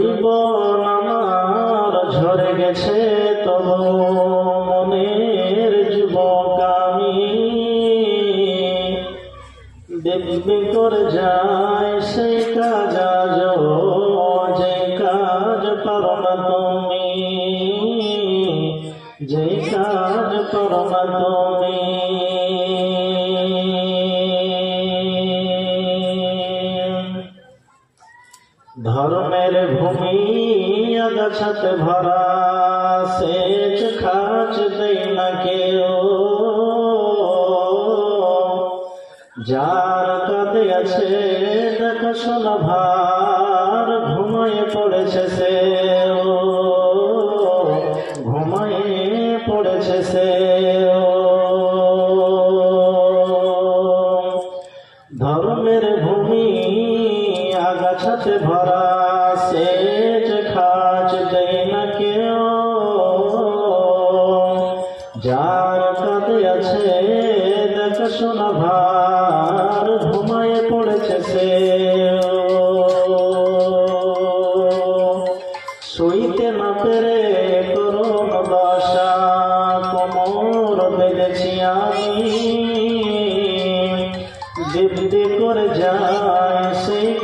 যৌবন আমার ঝরে গেছে, তবু মনের যুবক আমি। দেখবে করে যায় সেই কাজ আজ যে কাজ পারো না তুমি। যে কাজ পারো না তুমি। ধর্মের ভূমি আগাছাতে ভরা, সেচ খাচ দেই না কেউ। যার কাঁদে আছে দেখাশোনা ভার, ঘুমায় পড়েছে সে ঘুমায় পড়েছে সে ধর্মের ভূমি আগাছাতে ভরা সেচ খাচ দেয় না কেউ যার কাঁদে আছে দেখাশোনা ভার ঘুমায় পড়েছে সে সইতে না পেরে করুণ দশা কোমর বেঁধেছি আমি দিব্যি করে যায় সেই